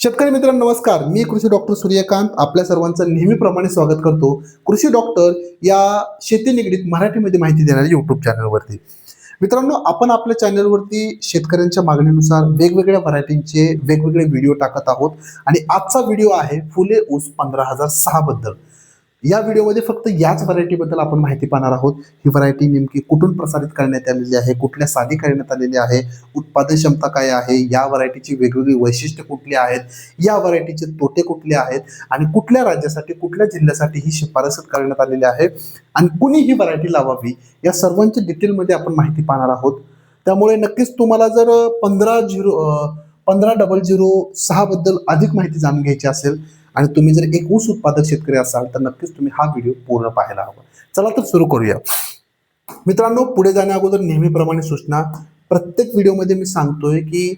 शेतकरी मित्रांनो नमस्कार. मी कृषी डॉक्टर सूर्यकांत. आपल्या सर्वांचं नेहमीप्रमाणे स्वागत करतो. कृषी डॉक्टर या शेती निगडीत मराठीमध्ये माहिती देणाऱ्या युट्यूब चॅनलवरती मित्रांनो आपण आपल्या चॅनलवरती शेतकऱ्यांच्या मागणीनुसार वेगवेगळ्या व्हरायटींचे वेगवेगळे व्हिडिओ टाकत आहोत. आणि आजचा व्हिडिओ आहे फुले ऊस पंधरा हजार सहा बद्दल या व्हिडिओमध्ये फक्त याच व्हरायटीबद्दल आपण माहिती पाहणार आहोत. ही व्हरायटी नेमकी कुठून प्रसारित करण्यात आलेली आहे? कुठल्या साली करण्यात आलेली आहे? उत्पादन क्षमता काय आहे? या व्हरायटीची वेगवेगळी वैशिष्ट्य कुठली आहेत? या व्हरायटीचे तोटे कुठले आहेत? आणि कुठल्या राज्यासाठी कुठल्या जिल्ह्यासाठी ही शिफारस करण्यात आलेली आहे? आणि कुणी ही व्हरायटी लावावी? या सर्वांच्या डिटेलमध्ये आपण माहिती पाहणार आहोत. त्यामुळे नक्कीच तुम्हाला जर पंधरा झिरो पंधरा डबल झिरो सहा बद्दल अधिक माहिती जाणून घ्यायची असेल आणि तुम्ही जर एक ऊस उत्पादक शेतकरी असाल तर नक्कीच तुम्ही हा व्हिडिओ पूर्ण पाहायला हवा. चला तर सुरू करूया. मित्रांनो पुढे जाण्या अगोदर नेहमीप्रमाणे सूचना. प्रत्येक व्हिडिओमध्ये मी सांगतोय की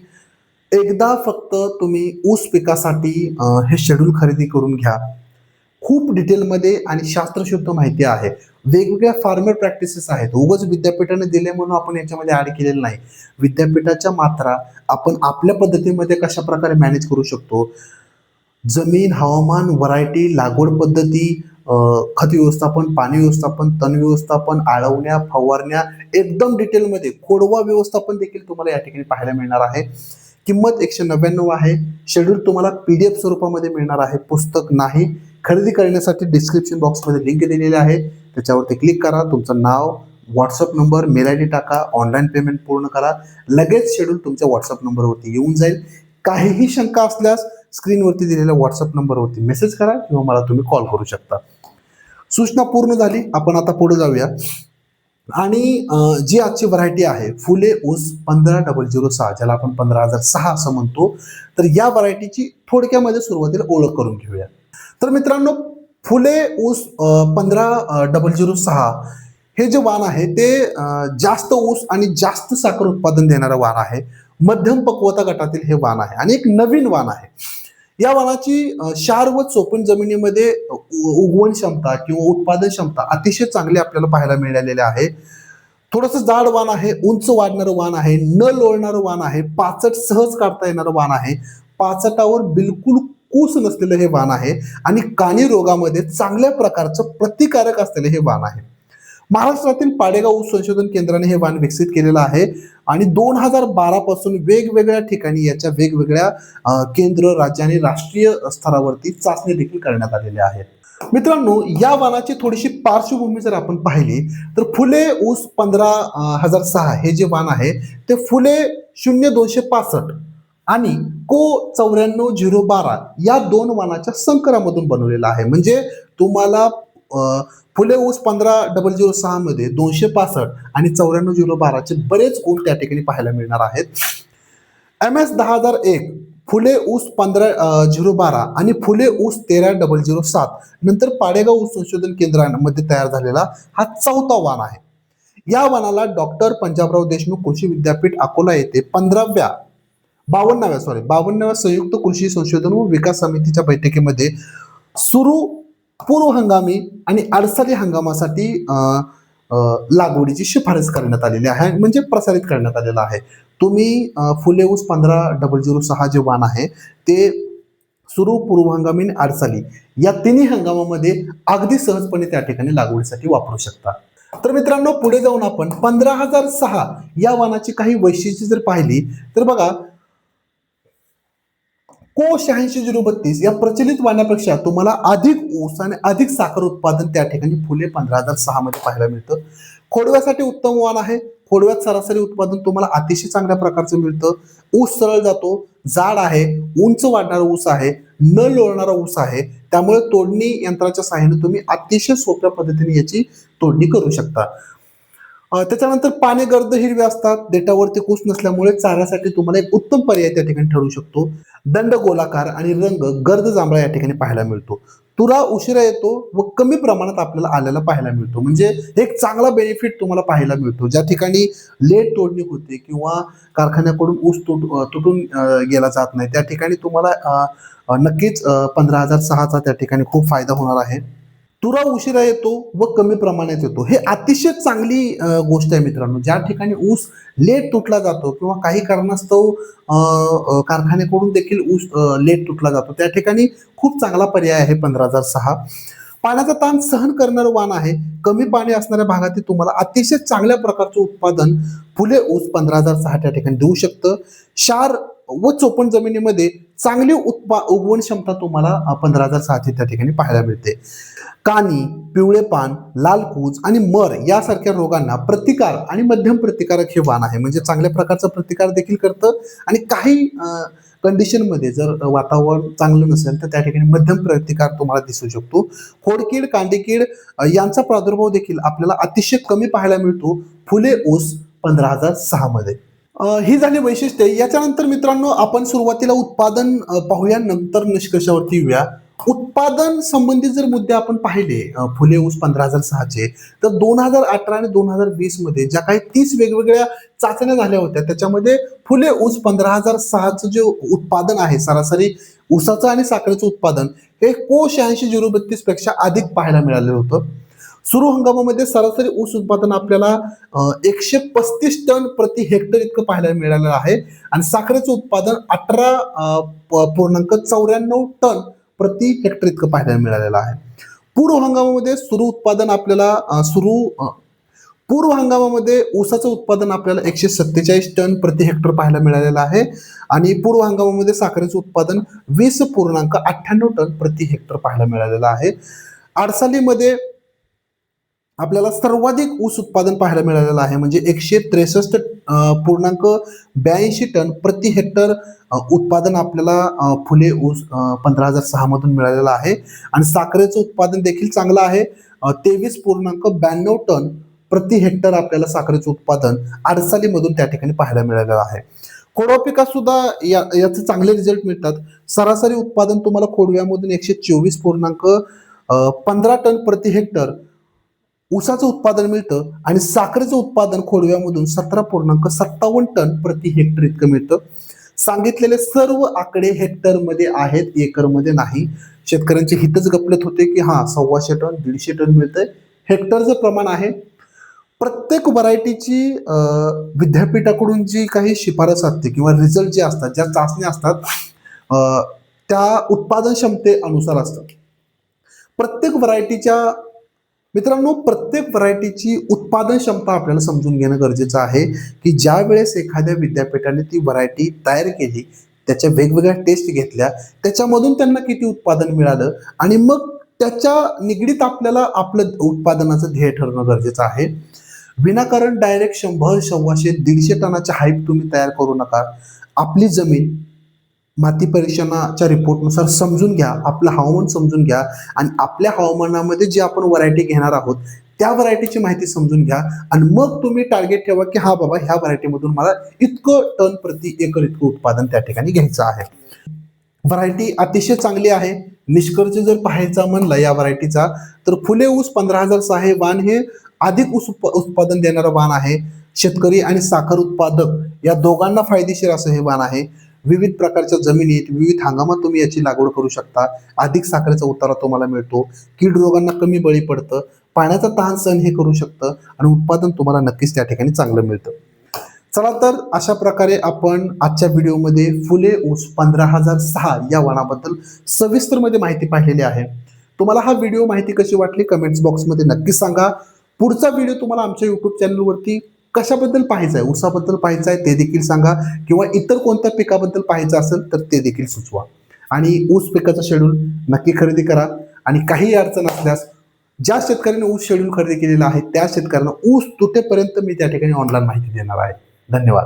एकदा फक्त तुम्ही ऊस पिकासाठी हे शेड्यूल खरेदी करून घ्या. खूप डिटेलमध्ये आणि शास्त्रशुद्ध माहिती आहे. वेगवेगळ्या फार्मर प्रॅक्टिसेस आहेत. उगच विद्यापीठाने दिले म्हणून आपण याच्यामध्ये ऍड केलेलं नाही. विद्यापीठाच्या मात्रा आपण आपल्या पद्धतीमध्ये कशा प्रकारे मॅनेज करू शकतो? जमीन हवामान व्हरायटी लागवड पद्धती खत व्यवस्थापन पाणी व्यवस्थापन तण व्यवस्थापन आळवण्या फवारण्या एकदम डिटेलमध्ये खोडवा व्यवस्थापन देखील तुम्हाला या ठिकाणी पाहायला मिळणार आहे. किंमत एकशे नव्याण्णव आहे. शेड्यूल तुम्हाला पी डी एफ स्वरूपामध्ये मिळणार आहे. पुस्तक नाही. खरेदी करण्यासाठी डिस्क्रिप्शन बॉक्समध्ये लिंक दिलेली आहे. त्याच्यावरती क्लिक करा. तुमचं नाव WhatsApp number mail I D टाका. ऑनलाईन पेमेंट पूर्ण करा. लगेच शेड्यूल तुमच्या व्हॉट्सअप नंबरवरती येऊन जाईल. काहीही शंका असल्यास स्क्रीनवरती दिलेल्या व्हॉट्सअप नंबरवरती मेसेज करा किंवा मला तुम्ही कॉल करू शकता. सूचना पूर्ण झाली. आपण आता पुढे जाऊया. आणि जी आजची व्हरायटी आहे फुले ऊस पंधरा डबल झिरो सहा ज्याला आपण पंधरा हजार सहा असं म्हणतो तर या व्हरायटीची थोडक्यामध्ये सुरुवातीला ओळख करून घेऊया. तर मित्रांनो फुले ऊस पंधरा डबल झिरो सहा हे जे वाण आहे ते जास्त ऊस आणि जास्त साखर उत्पादन देणारं वाण आहे. मध्यम पक्वता गटातील हे वाण आहे. आणि एक नवीन वाण आहे. या वाणाची क्षार व चोपण जमिनीमध्ये उ- उगवण क्षमता किंवा उत्पादन क्षमता अतिशय चांगली आपल्याला पाहायला मिळालेली आहे. थोडस जाड वाण आहे उंच वाढणारं वाण आहे न लोळणारं वाण आहे पाचट सहज काढता येणारं वाण आहे. पाचटावर बिलकुल कूस नसलेलं हे वाण आहे आणि कानी रोगामध्ये चांगल्या प्रकारचं प्रतिकारक असलेलं हे वाण आहे. महाराष्ट्रातील पाडेगाव ऊस संशोधन केंद्राने हे वाण विकसित केलेलं आहे. आणि दोन हजार बारा पासून वेगवेगळ्या ठिकाणी याच्या वेगवेगळ्या केंद्र राज्य आणि राष्ट्रीय स्तरावरती चाचणी देखील करण्यात आलेल्या आहेत मित्रांनो या वाणाची थोडीशी पार्श्वभूमी जर आपण पाहिली तर फुले ऊस पंधरा हजार सहा हे जे वाण आहे ते फुले शून्य दोनशे पासष्ट आणि को चौऱ्याण्णव झिरो बारा या दोन वाणाच्या संकरामधून बनवलेलं आहे. म्हणजे तुम्हाला फुले ऊस पंधरा डबल झिरो सहा मध्ये दोनशे पासष्ट आणि चौऱ्याण्णव झिरो बाराचे बरेच गुण त्या ठिकाणी पाहायला मिळणार आहेत. एम एस दहा हजार एक फुले ऊस पंधरा झिरो बारा आणि फुले ऊस तेरा डबल झिरो सात नंतर पाडेगाव ऊस संशोधन केंद्रामध्ये तयार झालेला हा चौथा वाण आहे. या वनाला डॉक्टर पंजाबराव देशमुख कृषी विद्यापीठ अकोला येथे पंधराव्या बावन्नाव्या सॉरी बावन्नाव्या संयुक्त कृषी संशोधन व विकास समितीच्या बैठकीमध्ये सुरू पूर्व हंगामी आणि अडसाली हंगामासाठी लागवडीची शिफारस करण्यात आलेली आहे म्हणजे प्रसारित करण्यात आलेला आहे. तुम्ही फुले ऊस पंधरा डबल झिरो सहा जे वाण आहे ते सुरू पूर्व हंगामी आणि अडसाली या तिन्ही हंगामामध्ये अगदी सहजपणे त्या ठिकाणी लागवडीसाठी वापरू शकता. तर मित्रांनो पुढे जाऊन आपण पंधरा हजार सहा या वाणाची काही वैशिष्ट्ये जर पाहिली तर बघा को शहाऐंशी झिरो बत्तीस. या प्रचलित वाण्यापेक्षा तुम्हाला अधिक ऊस आणि अधिक साखर उत्पादन त्या ठिकाणी फुले पंधरा हजार सहा मध्ये पाहायला मिळतं. खोडव्यासाठी उत्तम वाण आहे. खोडव्यात सरासरी उत्पादन तुम्हाला अतिशय चांगल्या प्रकारचं मिळतं. ऊस सरळ जातो. जाड आहे. उंच वाढणारा ऊस आहे. न लोळणारा ऊस आहे. त्यामुळे तोडणी यंत्राच्या सहाय्याने तुम्ही अतिशय सोप्या पद्धतीने याची तोडणी करू शकता. त्याच्यानंतर पाने गर्द हिरवे असतात. देठावरती कूस नसल्यामुळे चाऱ्यासाठी तुम्हाला एक उत्तम पर्याय त्या ठिकाणी ठरू शकतो. दंड गोलाकार आणि रंग गर्द जांभळा या ठिकाणी पाहायला मिळतो. तुरा उशिरा येतो व कमी प्रमाणात आपल्याला आलेला पाहायला मिळतो. म्हणजे एक चांगला बेनिफिट तुम्हाला पाहायला मिळतो. ज्या ठिकाणी लेट तोडणी होते किंवा कारखान्याकडून ऊस तुट तुटून गेला जात नाही त्या ठिकाणी तुम्हाला नक्कीच पंधरा हजार सहाचा त्या ठिकाणी खूप फायदा होणार आहे. तुरा उशिरा येतो व कमी प्रमाणात येतो. हे अतिशय चांगली गोष्ट आहे मित्रांनो. ज्या ठिकाणी ऊस लेट तुटला जातो किंवा काही कारणास्तव कारखान्याकडून देखील ऊस लेट तुटला जातो त्या ठिकाणी खूप चांगला पर्याय आहे पंधरा हजार सहा. पाण्याचा ताण सहन करणारं वाण आहे. कमी पाणी असणाऱ्या भागातील तुम्हाला अतिशय चांगल्या प्रकारचं उत्पादन फुले ऊस पंधरा हजार सहा त्या ठिकाणी देऊ शकतं. क्षार व चोपण जमिनीमध्ये चांगली उत्पा उगवण क्षमता तुम्हाला पंधरा हजार सहाशे त्या ठिकाणी पाहायला मिळते. कानी पिवळे पान लाल कूज आणि मर यासारख्या रोगांना प्रतिकार आणि मध्यम प्रतिकारक हे वाण आहे. म्हणजे चांगल्या प्रकारचा प्रतिकार देखील करतं आणि काही कंडिशनमध्ये जर वातावरण चांगलं नसेल तर त्या ठिकाणी मध्यम प्रतिकार तुम्हाला दिसू शकतो. खोडकीड कांडेकीड यांचा प्रादुर्भाव देखील आपल्याला अतिशय कमी पाहायला मिळतो. फुले ऊस पंधरा हजार सहामध्ये. ही झाली वैशिष्ट्ये. याच्यानंतर मित्रांनो आपण सुरुवातीला उत्पादन पाहूया. नंतर निष्कर्षावरती येऊया. उत्पादन संबंधित जर मुद्दे आपण पाहिले फुले ऊस पंधरा हजार सहाचे तर दोन हजार अठरा आणि दोन हजार वीसमध्ये ज्या काही तीस वेगवेगळ्या चाचण्या झाल्या होत्या त्याच्यामध्ये फुले ऊस पंधरा हजार सहाचं जे उत्पादन आहे सरासरी ऊसाचं आणि साखरेचं उत्पादन हे को शहाऐंशी झिरो बत्तीसपेक्षा अधिक पाहायला मिळालं होतं. सुरू हंगामामध्ये सरासरी ऊस उत्पादन आपल्याला एकशे पस्तीस टन प्रति हेक्टर इतकं पाहायला मिळालेलं आहे. आणि साखरेचं उत्पादन अठरा प- पूर्णांक चौऱ्याण्णव टन प्रति हेक्टर इतकं पाहायला मिळालेलं आहे. पूर्व हंगामामध्ये सुरू उत्पादन आपल्याला सुरू पूर्व हंगामामध्ये ऊसाचं उत्पादन आपल्याला एकशे सत्तेचाळीस टन प्रति हेक्टर पाहायला मिळालेलं आहे. आणि पूर्व हंगामामध्ये साखरेचं उत्पादन वीस पूर्णांक अठ्ठ्याण्णव टन प्रति हेक्टर पाहायला मिळालेलं आहे. आडसालीमध्ये आपल्याला सर्वाधिक ऊस उत्पादन पाहायला मिळालेलं आहे. म्हणजे एकशे त्रेसष्ट पूर्णांक ब्याऐंशी टन प्रति हेक्टर उत्पादन आपल्याला फुले ऊस पंधरा हजार सहामधून मिळालेलं आहे. आणि साखरेचं उत्पादन देखील चांगलं आहे. तेवीस पूर्णांक ब्याण्णव टन प्रति हेक्टर आपल्याला साखरेचं उत्पादन आडसालीमधून त्या ठिकाणी पाहायला मिळालेलं आहे. खोडवा पिकात सुद्धा या याचे चांगले रिझल्ट मिळतात. सरासरी उत्पादन तुम्हाला खोडव्यामधून एकशे चोवीस पूर्णांक पंधरा टन प्रति हेक्टर ऊसाचं उत्पादन मिळतं आणि साखरेचं उत्पादन खोडव्यामधून सतरा पूर्णांक सत्तावन्न टन प्रति हेक्टर इतकं मिळतं. सांगितलेले सर्व आकडे हेक्टरमध्ये आहेत एकरमध्ये नाही. शेतकऱ्यांचे हितच गपलेत होते की हा सव्वाशे टन दीडशे टन मिळतंय. हेक्टरचं प्रमाण आहे. प्रत्येक व्हरायटीची विद्यापीठाकडून जी काही शिफारस असते किंवा रिझल्ट जे असतात ज्या चाचण्या असतात त्या उत्पादन क्षमतेनुसार असतात. प्रत्येक व्हरायटीच्या मित्रांनो प्रत्येक व्हरायटीची उत्पादन क्षमता आपल्याला समजून घेणं गरजेचं आहे की ज्या वेळेस एखाद्या विद्यापीठाने ती व्हरायटी तयार केली त्याच्या वेगवेगळ्या टेस्ट घेतल्या त्याच्यामधून त्यांना किती उत्पादन मिळालं आणि मग त्याच्या निगडीत आपल्याला आपलं उत्पादनाचं ध्येय ठरणं गरजेचं आहे. विनाकारण डायरेक्ट शंभर सव्वाशे दीडशे टनाच्या हाईप तुम्ही तयार करू नका. आपली जमीन माती परीक्षणाच्या रिपोर्टनुसार समजून घ्या आपलं हवामान समजून घ्या आणि आपल्या हवामानामध्ये जे आपण व्हरायटी घेणार आहोत त्या व्हरायटीची माहिती समजून घ्या आणि मग तुम्ही टार्गेट ठेवा की हा बाबा ह्या व्हरायटीमधून मला इतकं टन प्रति एकर इतकं उत्पादन त्या ठिकाणी घ्यायचं आहे. व्हरायटी अतिशय चांगली आहे. निष्कर्ष जर पाहायचा म्हणला या व्हरायटीचा तर फुले ऊस पंधरा हजार सहा हे वाण हे अधिक ऊस उत्पादन देणारं वाण आहे. शेतकरी आणि साखर उत्पादक या दोघांना फायदेशीर असं हे वाण आहे. विविध प्रकारच्या जमिनीत विविध हंगामात तुम्ही याची लागवड करू शकता. अधिक साखरेचा उतारा तुम्हाला मिळतो. कीड रोगांना कमी बळी पडतं. पाण्याचा ताण सहन हे करू शकतं आणि उत्पादन तुम्हाला नक्कीच त्या ठिकाणी चांगलं मिळतं. चला तर अशा प्रकारे आपण आजच्या व्हिडिओमध्ये फुले ऊस पंधरा हजार सहा या वनाबद्दल सविस्तरमध्ये माहिती पाहिलेली आहे. तुम्हाला हा व्हिडिओ माहिती कशी वाटली? कमेंट्स बॉक्समध्ये नक्कीच सांगा. पुढचा व्हिडिओ तुम्हाला आमच्या युट्यूब चॅनलवरती कशाबद्दल पाहायचं आहे? ऊसाबद्दल पाहायचं आहे? ते देखील सांगा. किंवा इतर कोणत्या पिकाबद्दल पाहायचं असेल तर ते देखील सुचवा. आणि ऊस पिकाचं शेड्यूल नक्की खरेदी करा. आणि काही अडचण असल्यास ज्या शेतकऱ्यांनी ऊस शेड्यूल खरेदी केलेला आहे त्या शेतकऱ्यांना ऊस तुटेपर्यंत मी त्या ठिकाणी ऑनलाईन माहिती देणार आहे. धन्यवाद.